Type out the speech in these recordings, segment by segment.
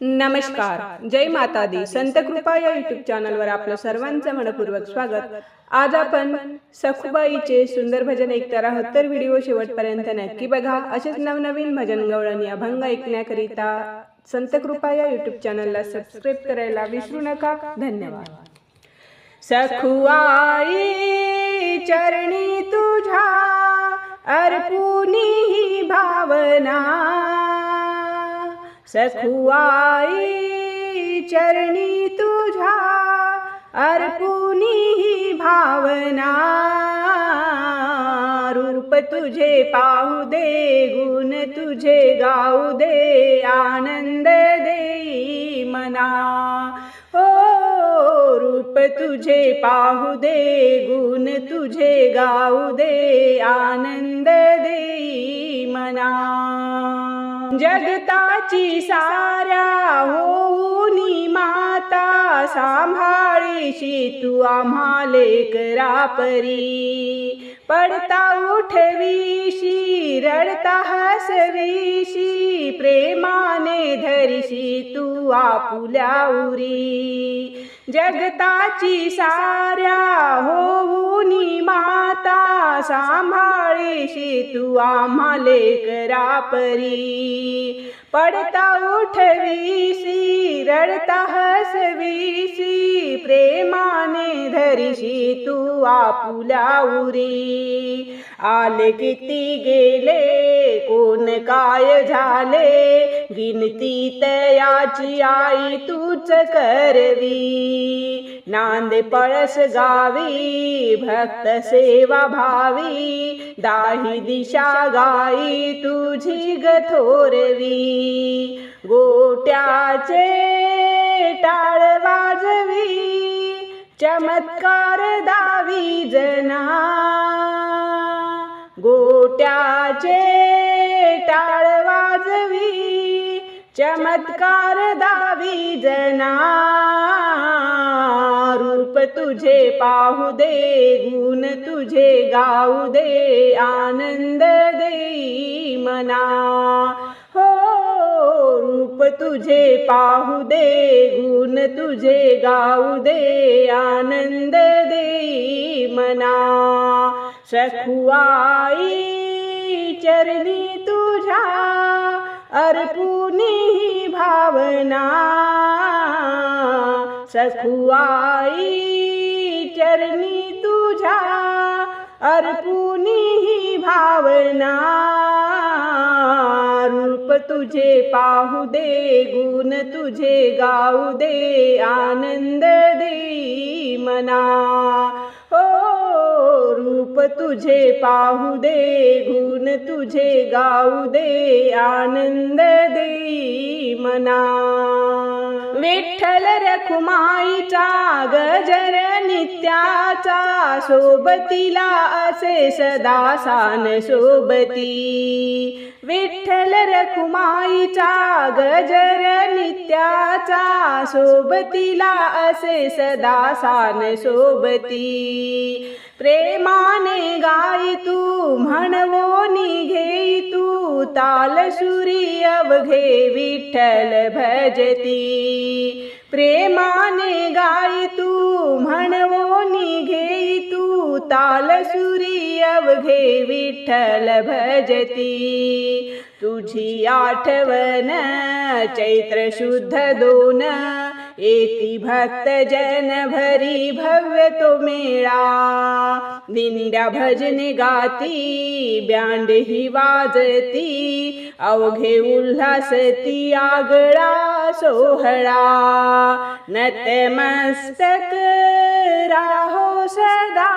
नमस्कार. जय माता दी संत कृपा या युट्यूब चॅनलवर आपलं सर्वांचं मनपूर्वक स्वागत. आज आपण सखुबाईचे सुंदर भजन ऐकणार आहोत तर व्हिडिओ शेवटपर्यंत नक्की बघा. असेच नवनवीन भजन गवळणी अभंग ऐकण्याकरिता संत कृपा या युट्यूब चॅनलला सबस्क्राईब करायला विसरू नका. धन्यवाद. सखुआई चरणी तुझ्या अर्पुनी भावना सखुआई चरणी तुझ्या अर्पुनी ही भावना रूप तुझे पाहू दे गुण तुझे गाऊ दे आनंद देई मना. हो रूप तुझे पाहू दे गुण तुझे गाऊ दे आनंद देई मना. जगताची साऱ्या होऊनी माता सांभाळीशी तू आम्हाले करा परी पडता उठवीशी रडता हसवीशी प्रेमाने धरिशी तू आपुल्या उरी. जगताची साऱ्या होऊनी माता सांभाळीशी तू आम्हाले करा परी पडता उठवीसी रडता हसवीसी प्रेमाने धरीशी तू आपुला उरी. आले किती गेले? कोण काय झाले? गिनती तयाची आई तूच करवी. नांद पळस गावी भक्त सेवा भावी. दाही दिशा गाई तुझी गथोरवी गोट्याचे टाळ वाजवी चमत्कार दावी जना. जना रूप तुझे पाहू दे गुण तुझे गाऊ दे आनंद देई मना. हो रूप तुझे पाहू दे गुण तुझे गाऊ दे आनंद देई मना. सखुआई चरणी तुझ्या अर्पुनी भावना सखुआई चरणी तुझ्या अर्पुनी भावना रूप तुझे पाहू दे गुण तुझे गाऊ दे आनंद दे मना। रूप तुझे पाहू दे गुण तुझे गाऊ दे आनंद दे मना. विठ्ठल रखुमाईचा गजर नित्याचा सोबतीला असे सदा सान सोबती. विठ्ठल रखुमाईचा गजर नित्याचा सोबतीला असे सदा सान सोबती. प्रेमाने गाय तू म्हणवो निघे तू तालसुरी अवघे विठ्ठल भजती. प्रेमाने गाई तू म्हणवो निघे तू तालसुरी अवघे विठ्ठल भजती. तुझी आठवण चैत्र शुद्ध दोन येती भक्त जन भरी भव्य तो मेळा। दिंड्या भजने गाती ब्यांड ही वाजती अवघे उल्हासती आगळा सोहळा। नतमस्तक राहो सदा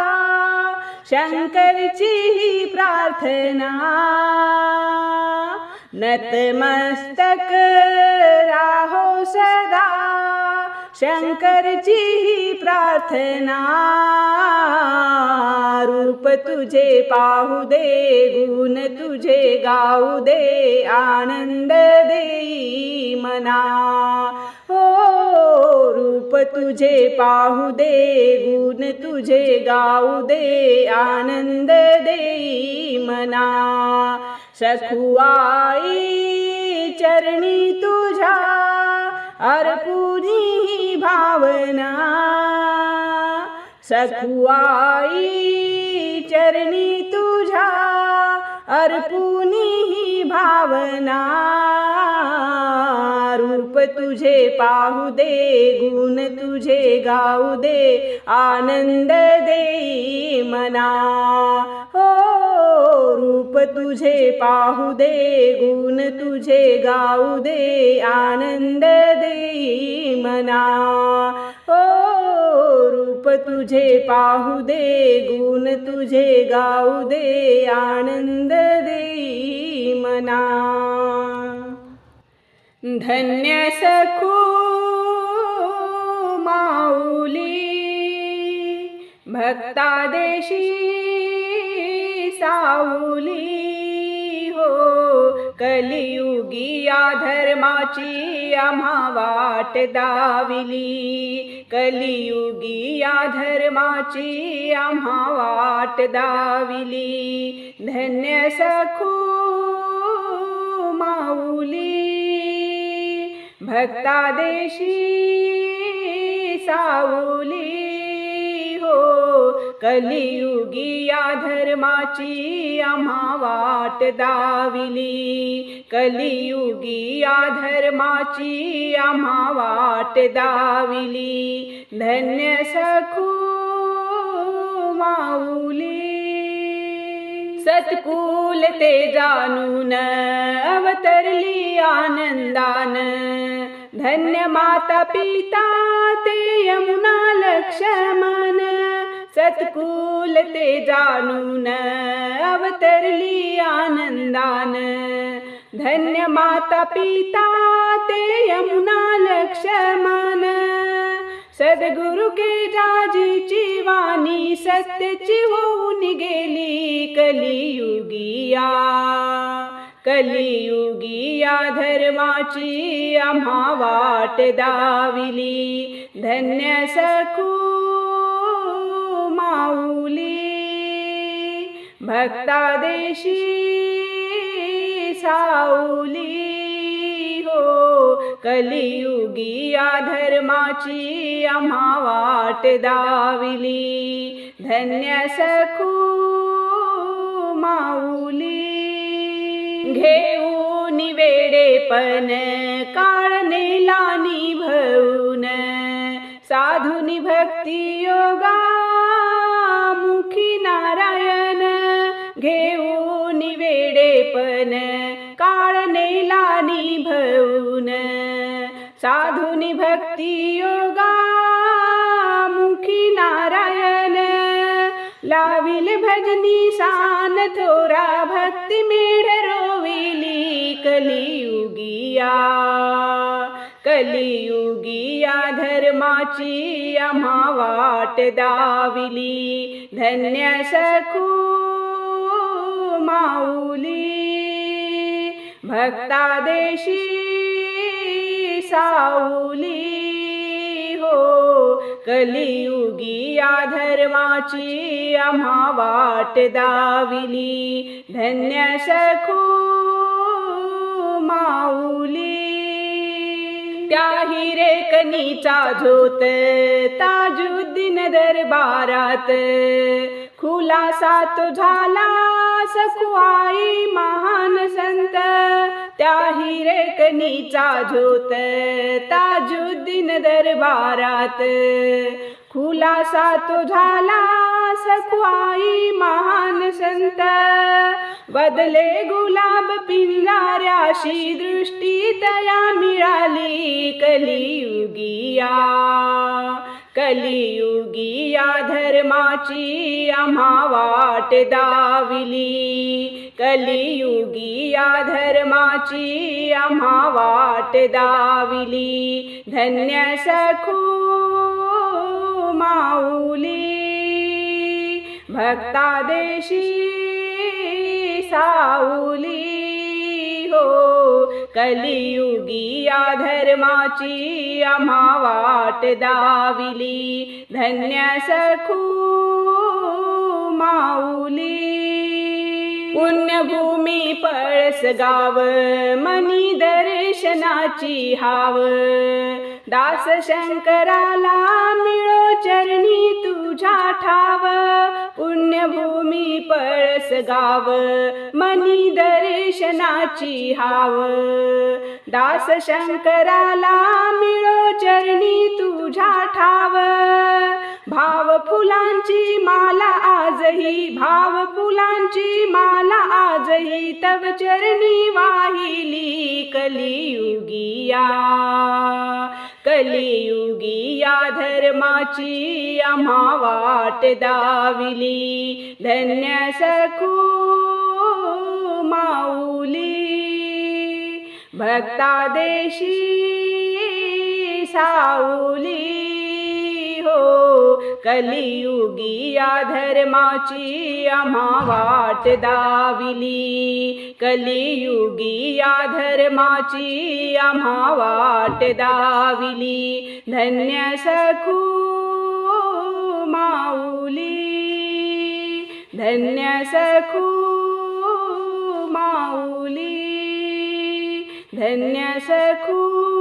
शंकरची ही प्रार्थना। नतमस्तक राहो सदा शंकरची ही प्रार्थना रूप तुझे पाहू दे गुण तुझे गाऊ दे आनंद देई मना. हो रूप तुझे पाहू दे गुण तुझे गाऊ दे आनंद देई मना. सखुआई भावना सखुआई चरणी तुझ्या अर्पुनी ही भावना. रूप तुझे पाहू दे गुण तुझे गाऊ दे आनंद देई मना. हो रूप तुझे पाहू दे गुण तुझे गाऊ दे आनंद देई मना. हो रूप तुझे पाहू दे गुण तुझे गाऊ दे आनंद देई मना. धन्य सखू माऊली भक्तादेशी साऊली हो कलियुगी या धर्माची आम्हा वाट दाविली कलियुगी या धर्माची आम्हा वाट दाविली धन्य सखू माऊली भक्तादेशी साऊली हो कलियुगी या धर्माची आम्हा वाट दाविली. कलियुगी या धर्माची आम्हा वाट दाविली. धन्य सखू माऊली. सत्कुल ते जानून अवतरली आनंदान. धन्य माता पिता ते यमुना लक्ष्मण सत्कुल ते जाणून अवतरली आनंदान। धन्य माता पिता ते यमुना लक्ष्मण सद्गुरु के राजीची वाणी सत्यची होऊन गेली कलियुगिया। कलियुगी या धर्माची आम्हा वाट दाविली. धन्य सखू माऊली. भक्तादेशी साऊली. हो कलियुगी या धर्माची आम्हा वाट दाविली. धन्य सखू माऊ घेऊन वेडेपण काळ नेला निभवून साधुनी भक्ती योगा मुखी नारायण घेऊन वेडेपण काळ नेला निभवून साधुनी भक्ती योगा मुखी नारायण लाविल भजनी सान थोरा भक्ती या कलियुगी या धर्माची आम्हा वाट दाविली. धन्य सखू माऊली. भक्तादेशी साऊली. हो कलियुगी या धर्माची आम्हा वाट दाविली. धन्य सखू त्या हिरे कनीचा झोत ताजुद्दीन दरबारात. खुलासा तो झाला सखुआई महान संत. त्या हिरेकनीचा झोत ताजुद्दीन दरबारात. खुलासा तो झाला सखुआई महान संत. बदले गुलाब पिंजाऱ्याशी दृष्टी तया मिळाली कलियुगिया. कलियुगिया धर्माची आम्हा वाट दाविली. कलियुगिया धर्माची आम्हा वाट दाविली. धन्य सखू माऊली. भक्तादेशी साऊली. कलियुगी या धर्माची आम्हा वाट दाविली. धन्य सखू माऊली. पुण्यभूमी पळस गाव मनी दर्शनाची हाव. दास शंकराला मिळो चरणी तुझ्या ठाव. पुण्यभूमी पळस गाव. मनी दर्शनाची हाव. दास शंकराला मिळो चरणी तुझ्या ठाव. भाव फुलांची माला आजही भाव फुलांची माला आजही तव चरणी वाहिली कलियुगिया. कलियुगिया धर्माची आम्हा वाट दाविली. धन्य सखू माऊली. भक्ता देशी साऊली हो. कलियुगी या धर्माची आम्हा वाट दाविली. कलियुगी या धर्माची आम्हा वाट दाविली. धन्य सखू माऊली. धन्य सखू माऊली. धन्य सखू